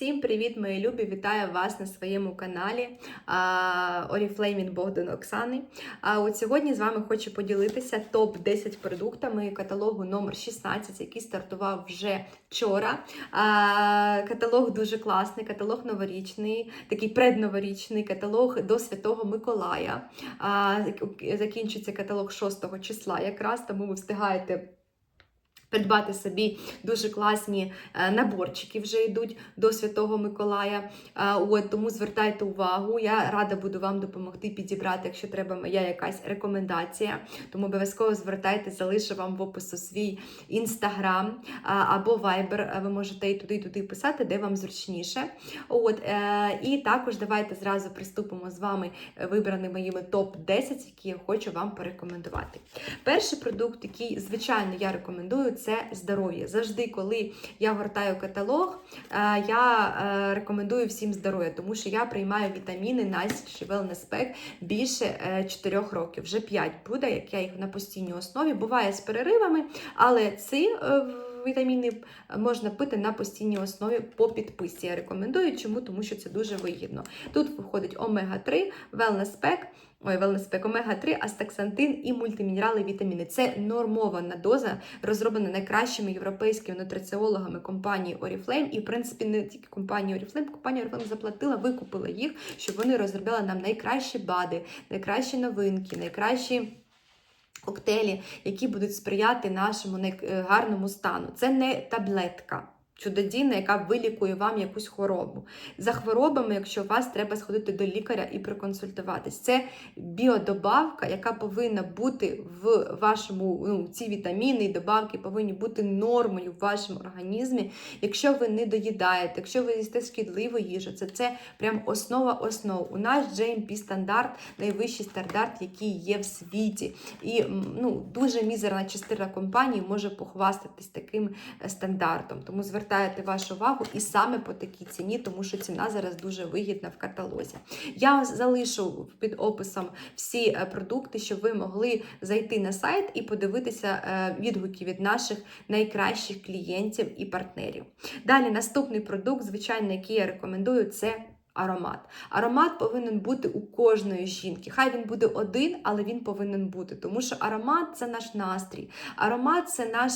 Всім привіт, мої любі! Вітаю вас на своєму каналі Oriflame від Богдан Оксани. А от сьогодні з вами хочу поділитися топ-10 продуктами каталогу номер 16 який стартував вже вчора. А, Каталог дуже класний, каталог новорічний, такий предноворічний каталог до Святого Миколая. А, Закінчиться каталог 6 числа, якраз тому ви встигаєте. Придбати собі дуже класні е, наборчики вже йдуть до Святого Миколая. Е, От, Тому звертайте увагу. Я рада буду вам допомогти підібрати, якщо треба моя якась рекомендація. Тому обов'язково звертайте, залишу вам в опису свій інстаграм або вайбер. Ви можете і туди, і туди писати, де вам зручніше. От, е, І також давайте зразу приступимо з вами вибраними моїми топ-10, які я хочу вам порекомендувати. Перший продукт, який, звичайно, я рекомендую це здоров'я. Завжди, коли я гортаю каталог, е, я е, рекомендую всім здоров'я, тому що я приймаю вітаміни Nice Wellness Pack більше 4 е, років. Вже 5 буде, як я їх на постійній основі. Буває з переривами, але ці. Вітаміни можна пити на постійній основі по підписці. Я рекомендую. Чому? Тому що це дуже вигідно. Тут виходить омега-3, wellness pack, ой, pack, омега-3, астаксантин і мультимінерали вітаміни. Це нормована доза, розроблена найкращими європейськими нутриціологами компанії Oriflame. І, в принципі, не тільки компанії Oriflame, компанія Oriflame заплатила, викупила їх, щоб вони розробляли нам найкращі БАДи, найкращі новинки, найкращі. Коктейлі, які будуть сприяти нашому гарному стану. Це не таблетка чудодійна, яка вилікує вам якусь хворобу. За хворобами, якщо у вас треба сходити до лікаря і проконсультуватись. Це біодобавка, яка повинна бути в вашому, ну, ці вітаміни і добавки повинні бути нормою в вашому організмі. Якщо ви не доїдаєте, якщо ви їсте шкідливу їжу, це це прям основа основ. У нас GMP стандарт, найвищий стандарт, який є в світі. І ну, дуже мізерна частина компанії може похвастатись таким е, стандартом. Тому звертайтеся звертаєте вашу увагу і саме по такій ціні, тому що ціна зараз дуже вигідна в каталозі. Я залишу під описом всі е, продукти, щоб ви могли зайти на сайт і подивитися е, відгуки від наших найкращих клієнтів і партнерів. Далі наступний продукт, звичайно, який я рекомендую, це аромат. Аромат повинен бути у кожної жінки. Хай він буде один, але він повинен бути. Тому що аромат це наш настрій. Аромат це наш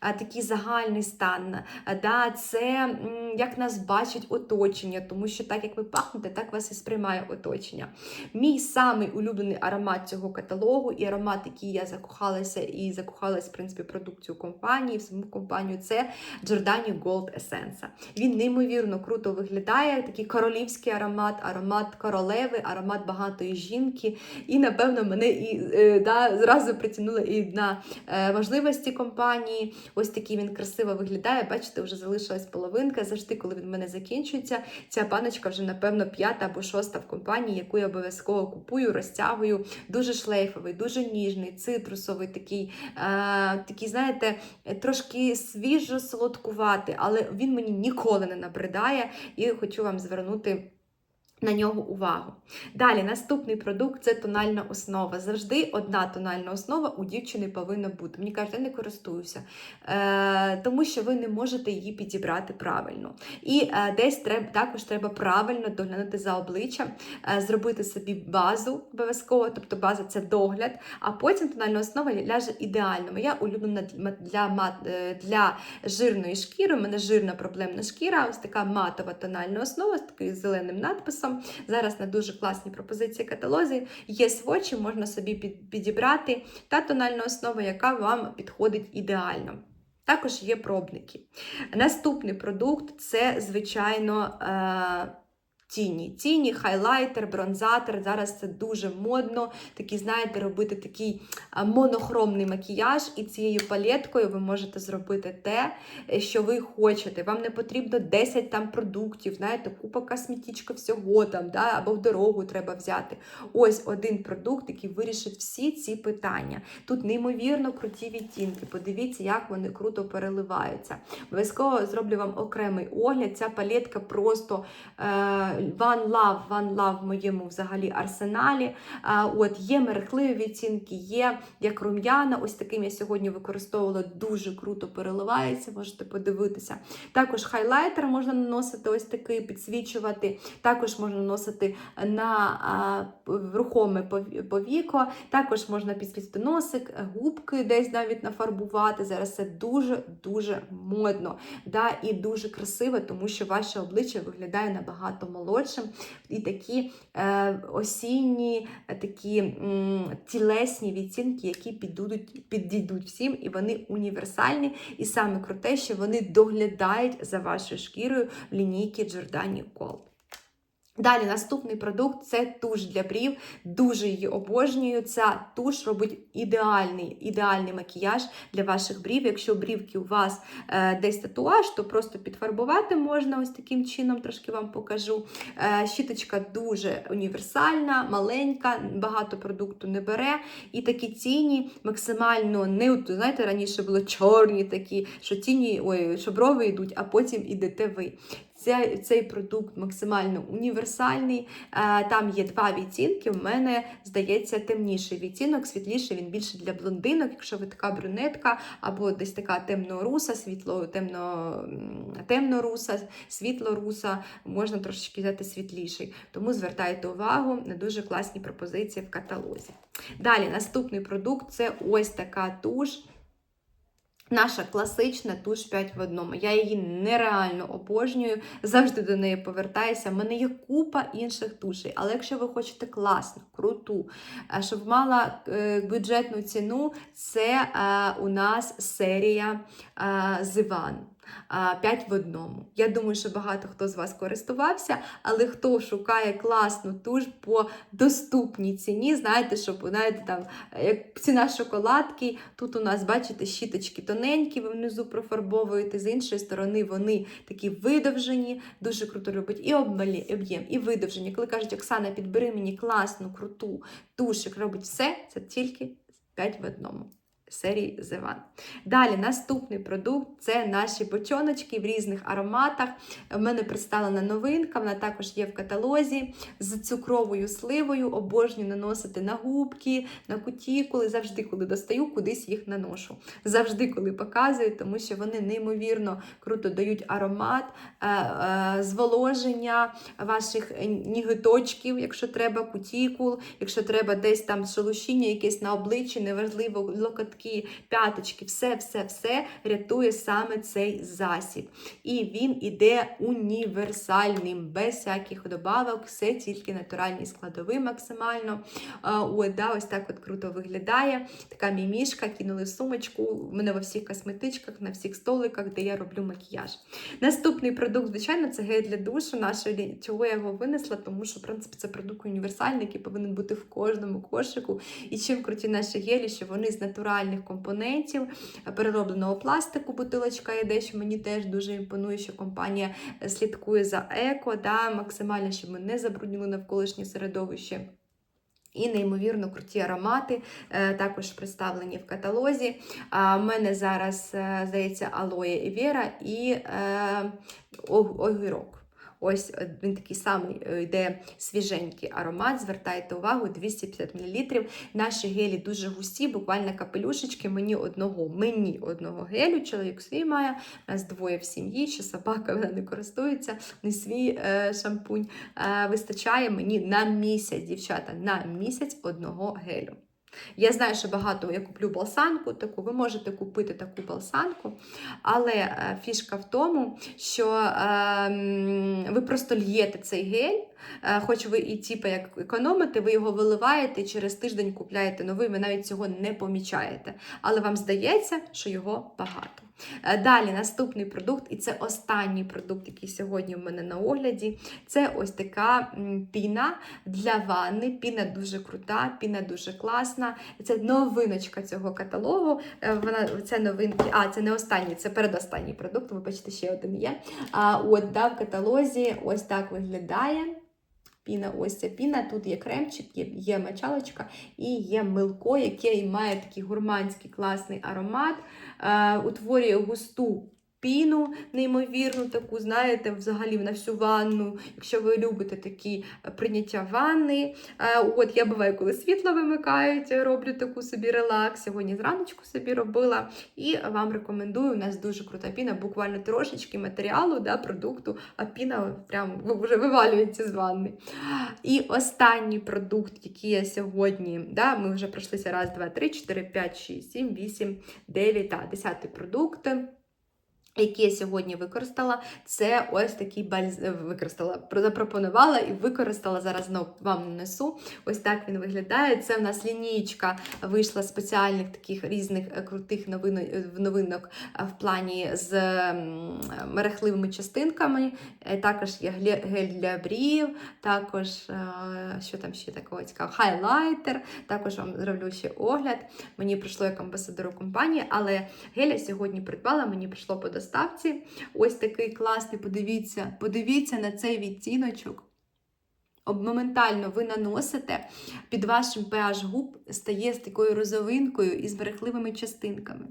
а, такий загальний стан. А, да, Це як нас бачить оточення, тому що так як ви пахнете, так вас і сприймає оточення. Мій самий улюблений аромат цього каталогу, і аромат, який я закохалася і закохалася, в принципі, продукцію компанії, в саму компанію, це Giordani Gold Essence. Він неймовірно круто виглядає, такий королівський королівський аромат, аромат королеви, аромат багатої жінки. І, напевно, мене і е, да, зразу притягнуло і на е, важливості компанії. Ось такий він красиво виглядає. Бачите, вже залишилась половинка. Завжди, коли він в мене закінчується, ця паночка вже, напевно, п'ята або шоста в компанії, яку я обов'язково купую, розтягую. Дуже шлейфовий, дуже ніжний, цитрусовий, такий, е, такий знаєте, трошки свіжо солодкуватий, але він мені ніколи не набридає. І хочу вам звернути на нього увагу. Далі, наступний продукт це тональна основа. Завжди одна тональна основа у дівчини повинна бути. Мені кажуть, я не користуюся, е, тому що ви не можете її підібрати правильно. І е, десь треба, також треба правильно доглянути за обличчям, е, зробити собі базу обов'язково, тобто база це догляд, а потім тональна основа ляже ідеально. Моя улюблена для е, для жирної шкіри, у мене жирна проблемна шкіра, ось така матова тональна основа з таким зеленим надписом часом. Зараз на дуже класні пропозиції каталозі є свочі, можна собі підібрати та тональна основа, яка вам підходить ідеально. Також є пробники. Наступний продукт це, звичайно, е, тіні. Тіні, хайлайтер, бронзатор. Зараз це дуже модно. Такі, знаєте, робити такий монохромний макіяж, і цією палеткою ви можете зробити те, що ви хочете. Вам не потрібно 10 там продуктів, знаєте, купа косметичка всього там, да, або в дорогу треба взяти. Ось один продукт, який вирішить всі ці питання. Тут неймовірно круті відтінки. Подивіться, як вони круто переливаються. Обов'язково зроблю вам окремий огляд. Ця палетка просто. Е One Love, One Love в моєму взагалі арсеналі. От Є мерехливі відтінки, є як рум'яна. Ось таким я сьогодні використовувала, дуже круто переливається, можете подивитися. Також хайлайтер можна наносити ось такий, підсвічувати. Також можна наносити на рухоме повіко, також можна підсвітити носик, губки десь навіть нафарбувати. Зараз це дуже-дуже модно да, і дуже красиво, тому що ваше обличчя виглядає набагато молодшим. І такі е, осінні, е, такі м, тілесні відцінки, які підійдуть, підійдуть всім, і вони універсальні. І саме круте, що вони доглядають за вашою шкірою в лінійки Giordani Gold. Далі наступний продукт це туш для брів. Дуже її обожнюю. Ця туш робить ідеальний ідеальний макіяж для ваших брів. Якщо брівки у вас е, десь татуаж, то просто підфарбувати можна ось таким чином, трошки вам покажу. Е, щіточка дуже універсальна, маленька, багато продукту не бере. І такі тіні максимально не знаєте, раніше були чорні такі, що тіні, ой, що брови йдуть, а потім ідете ви. Цей, цей продукт максимально універсальний. Е, Там є два відтінки. У мене здається темніший відтінок, світліший він більше для блондинок, якщо ви така брюнетка, або десь така темно-руса, світло, темно, темно-руса, можна трошечки взяти світліший. Тому звертайте увагу на дуже класні пропозиції в каталозі. Далі, наступний продукт це ось така туш. Наша класична туш 5 в одному. Я її нереально обожнюю, завжди до неї повертаюся. У мене є купа інших тушей, але якщо ви хочете класну, круту, е, щоб мала е, бюджетну ціну, це е, у нас серія Зиван. 5 в одному. Я думаю, що багато хто з вас користувався, але хто шукає класну туш по доступній ціні, знаєте, щоб знаєте, там, як ціна шоколадки, тут у нас, бачите, щіточки тоненькі, ви внизу профарбовуєте, з іншої сторони вони такі видовжені, дуже круто робить і об'єм, і видовжені. Коли кажуть, Оксана, підбери мені класну, круту туш, яка робить все, це тільки 5 в одному серії One. Далі наступний продукт це наші бочоночки в різних ароматах. У мене представлена новинка, вона також є в каталозі з цукровою сливою. Обожнюю наносити на губки, на кутікули. Завжди, коли достаю, кудись їх наношу. Завжди, коли показую, тому що вони неймовірно круто дають аромат, е, е, зволоження ваших ніготочків, якщо треба, кутікул, якщо треба десь там шелушіння якесь на обличчі, неважливо, локотки, п'яточки, все, все, все рятує саме цей засіб. І він іде універсальним, без всяких добавок, все тільки натуральні складові максимально. От, да, ось так от круто виглядає. Така мімішка, кинули в сумочку. У мене во всіх косметичках, на всіх столиках, де я роблю макіяж. Наступний продукт, звичайно, це гель для душу нашої. Чого я його винесла? Тому що, в принципі, це продукт універсальний, який повинен бути в кожному кошику. І чим круті наші гелі, що вони з натуральних компонентів, переробленого пластику, бутилочка йде, що мені теж дуже імпонує, що компанія слідкує за еко, да, максимально, щоб ми не забруднили навколишнє середовище. І неймовірно круті аромати е, також представлені в каталозі. У мене зараз, е, здається, алоє і віра і е, огірок. Ось е, він такий самий е, йде свіженький аромат. Звертайте увагу, 250 мл. Наші гелі дуже густі, буквально капелюшечки. Мені одного, мені одного гелю, чоловік свій має. У нас двоє в сім'ї, ще собака вона не користується, не свій е, шампунь. Е, вистачає мені на місяць, дівчата, на місяць одного гелю. Я знаю, що багато я куплю балсанку, таку, ви можете купити таку балсанку, але е, фішка в тому, що е, ви просто л'єте цей гель, е, хоч ви і типу, як економите, ви його виливаєте і через тиждень купляєте новий, ви навіть цього не помічаєте. Але вам здається, що його багато. Е, Далі наступний продукт, і це останній продукт, який сьогодні в мене на огляді. Це ось така піна для ванни. Піна дуже крута, піна дуже класна. Це новиночка цього каталогу. Е, Вона це новинки. А, це не останній, це передостанній продукт. Ви бачите, ще один є. А от да, в каталозі ось так виглядає. Піна, ось ця піна, тут є кремчик, є, мочалочка і є милко, яке має такий гурманський класний аромат, е, утворює густу Піну неймовірну, таку, знаєте, взагалі на всю ванну, якщо ви любите такі е, прийняття ванни. Е, От я буваю, коли світло вимикають, роблю таку собі релакс. Сьогодні зраночку собі робила. І вам рекомендую. У нас дуже крута піна, буквально трошечки матеріалу, да, продукту, а піна прям вже вивалюється з ванни. І останній продукт, який я сьогодні, да, ми вже пройшлися раз, два, три, чотири, п'ять, шість, сім, вісім, дев'ять, та десятий продукт. Які я сьогодні використала, це ось такий бальз... використала, запропонувала і використала. Зараз знову вам нанесу. Ось так він виглядає. Це в нас лінійка вийшла спеціальних таких різних е, крутих новин... новинок е, в плані з мерехливими частинками. Е, Також є гель для брів, також е, що там ще такого цікавого, хайлайтер. Також вам зроблю ще огляд. Мені прийшло як амбасадору компанії, але геля сьогодні придбала, мені прийшло по доставці. Ось такий класний, подивіться, подивіться на цей відтіночок. Моментально ви наносите, під вашим pH губ стає з такою розовинкою і з берехливими частинками.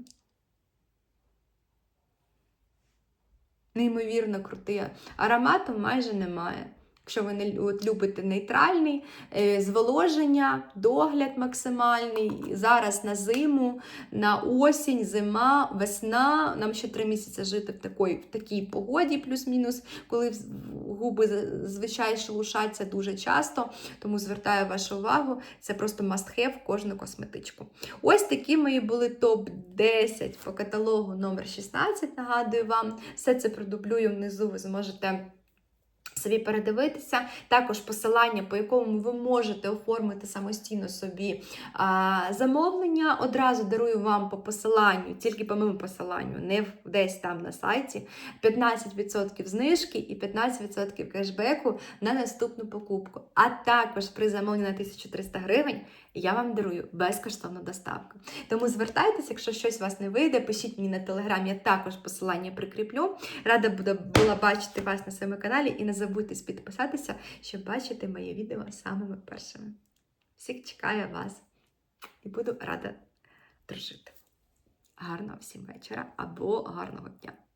Неймовірно крутий. Аромату майже немає. Якщо ви не любите нейтральний, е, зволоження, догляд максимальний. Зараз на зиму, на осінь, зима, весна. Нам ще три місяці жити в такій, в такій погоді, плюс-мінус, коли губи звичайно шелушаться дуже часто. Тому звертаю вашу увагу, це просто must have в кожну косметичку. Ось такі мої були топ-10 по каталогу номер 16. Нагадую вам, все це продублюю внизу, ви зможете. Собі передивитися, також посилання, по якому ви можете оформити самостійно собі замовлення. Одразу дарую вам по посиланню, тільки по моєму посиланню, не десь там на сайті. 15% знижки і 15% кешбеку на наступну покупку. А також при замовленні на 1300 гривень я вам дарую безкоштовну доставку. Тому звертайтеся, якщо щось у вас не вийде, пишіть мені на телеграм, я також посилання прикріплю. Рада буду, була бачити вас на своєму каналі і не забудьте підписатися, щоб бачити моє відео самими першими. Всіх чекаю вас і буду рада дружити. Гарного всім вечора або гарного дня!